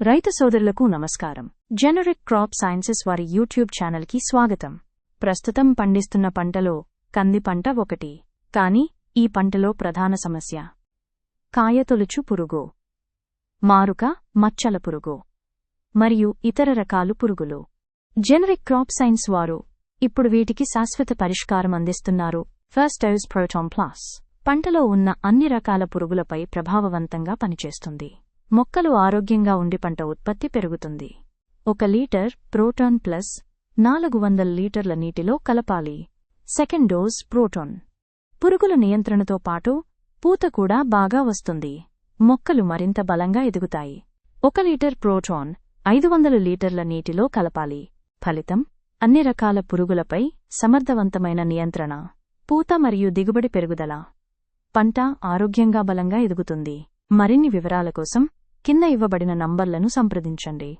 రైతు సోదరులకు నమస్కారం. జెనరిక్ క్రాప్ సైన్సెస్ వారి యూట్యూబ్ ఛానల్కి స్వాగతం. ప్రస్తుతం పండిస్తున్న పంటలో కంది పంట ఒకటి. కాని ఈ పంటలో ప్రధాన సమస్య కాయతొలుచు పురుగు మారుక మచ్చల పురుగు మరియు ఇతర రకాలు పురుగులు. జెనరిక్ క్రాప్ సైన్స్ వారు ఇప్పుడు వీటికి శాశ్వత పరిష్కారం అందిస్తున్నారు. ఫస్ట్ డోస్ ప్రోటాన్ ప్లాస్ పంటలో ఉన్న అన్ని రకాల పురుగులపై ప్రభావవంతంగా పనిచేస్తుంది. మొక్కలు ఆరోగ్యంగా ఉండి పంట ఉత్పత్తి పెరుగుతుంది. ఒక లీటర్ ప్రోటాన్ ప్లస్ నాలుగు వందల లీటర్ల నీటిలో కలపాలి. Second dose proton. పురుగుల నియంత్రణతో పాటు పూత కూడా బాగా వస్తుంది. మొక్కలు మరింత బలంగా ఎదుగుతాయి. ఒక లీటర్ ప్రోటాన్ ఐదు వందల లీటర్ల నీటిలో కలపాలి. ఫలితం అన్ని రకాల పురుగులపై సమర్థవంతమైన నియంత్రణ పూత మరియు దిగుబడి పెరుగుదల. పంట ఆరోగ్యంగా బలంగా ఎదుగుతుంది. మరిన్ని వివరాల కోసం కింద ఇవ్వబడిన నంబర్లను సంప్రదించండి.